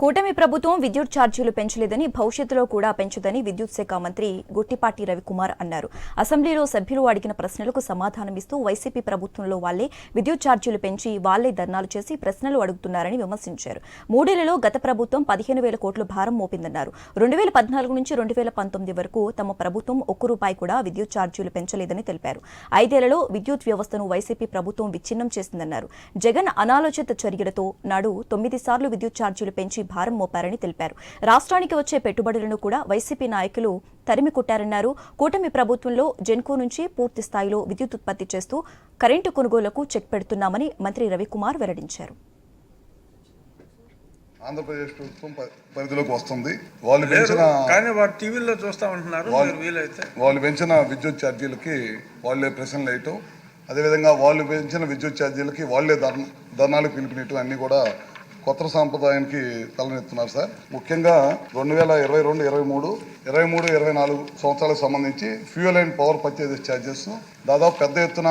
కూటమి ప్రభుత్వం విద్యుత్ ఛార్జీలు పెంచలేదని భవిష్యత్తులో కూడా పెంచదని విద్యుత్ శాఖ మంత్రి గుట్టిపాటి రవికుమార్ అన్నారు. అసెంబ్లీలో సభ్యులు అడిగిన ప్రశ్నలకు సమాధానమిస్తూ వైసీపీ ప్రభుత్వంలో వాళ్ళే విద్యుత్ ఛార్జీలు పెంచి వాళ్ళే ధర్నాలు చేసి ప్రశ్నలు అడుగుతున్నారని విమర్శించారు. మూడేళ్ళలో గత ప్రభుత్వం పదిహేను వేల కోట్ల భారం మోపిందన్నారు. రెండు వేల పద్నాలుగు నుంచి రెండు వేల పంతొమ్మిది వరకు తమ ప్రభుత్వం ఒక్క రూపాయి కూడా విద్యుత్ ఛార్జీలు పెంచలేదని తెలిపారు. ఐదేళ్ళలో విద్యుత్ వ్యవస్థను వైసీపీ ప్రభుత్వం విచ్ఛిన్నం చేసిందన్నారు. జగన్ అనాలోచిత చర్యలతో నాడు తొమ్మిది సార్లు విద్యుత్ ఛార్జీలు పెంచి భారం మోపారని తెలిపారు. రాష్ట్రానికి వచ్చే పెట్టుబడులను కూడా వైసీపీ నాయకులు తరిమి కొట్టారన్నారు. కూటమి ప్రభుత్వంలో జెన్కో నుంచి పూర్తి స్థాయిలో విద్యుత్ ఉత్పత్తి చేస్తూ కరెంటు కొనుగోలుకు చెక్ పెడుతున్నామని మంత్రి రవికుమార్ వెల్లడించారు. ఆంధ్రప్రదేశ్ ప్రభుత్వం పరిధిలోకి వస్తుంది. వాళ్ళు పెంచిన కానీ వారు టీవీలో చూస్తా ఉంటున్నారు వాళ్ళు- మీరు వీలైతే. వాళ్ళు పెంచిన విద్యుత్ ఛార్జీలకి వాళ్ళే ప్రశ్నలు వేయటం అదేవిధంగా వాళ్ళు పెంచిన విద్యుత్ ఛార్జీలకి వాళ్ళే ధర్న ధర్నాలకు పిలుపునియటం అన్నీ కూడా కొత్త సాంప్రదాయానికి తలనెత్తున్నారు సార్. ముఖ్యంగా రెండు వేల ఇరవై రెండు ఇరవై మూడు ఇరవై మూడు ఇరవై నాలుగు సంవత్సరాలకు సంబంధించి fuel and power purchase charges దాదాపు పెద్ద ఎత్తున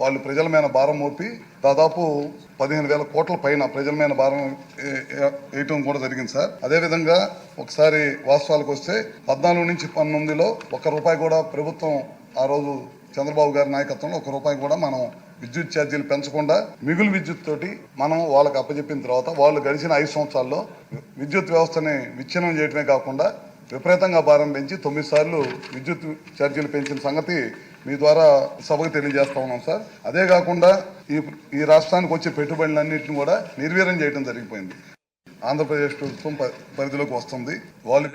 వాళ్ళు ప్రజల మీద భారం మోపి దాదాపు పదిహేను వేల కోట్ల పైన ప్రజల మీద భారం వేయటం కూడా జరిగింది సార్. అదేవిధంగా ఒకసారి వాస్తవాలకు వస్తే పద్నాలుగు నుంచి పంతొమ్మిదిలో ఒక్క రూపాయి కూడా ప్రభుత్వం ఆ రోజు చంద్రబాబు గారి నాయకత్వంలో ఒక రూపాయి కూడా మనం విద్యుత్ ఛార్జీలు పెంచకుండా మిగులు విద్యుత్ తోటి మనం వాళ్ళకి అప్పచెప్పిన తర్వాత వాళ్ళు గడిచిన ఐదు సంవత్సరాల్లో విద్యుత్ వ్యవస్థని విచ్ఛిన్నం చేయడమే కాకుండా విపరీతంగా భారం పెంచి తొమ్మిది సార్లు విద్యుత్ ఛార్జీలు పెంచిన సంగతి మీ ద్వారా సభకు తెలియజేస్తా ఉన్నాం సార్. అదే కాకుండా ఈ ఈ రాష్ట్రానికి వచ్చే పెట్టుబడులన్నింటిని కూడా నిర్వీర్యం చేయడం జరిగిపోయింది. ఆంధ్రప్రదేశ్ ప్రభుత్వం ప- పరిధిలోకి వస్తుంది. వాళ్ళు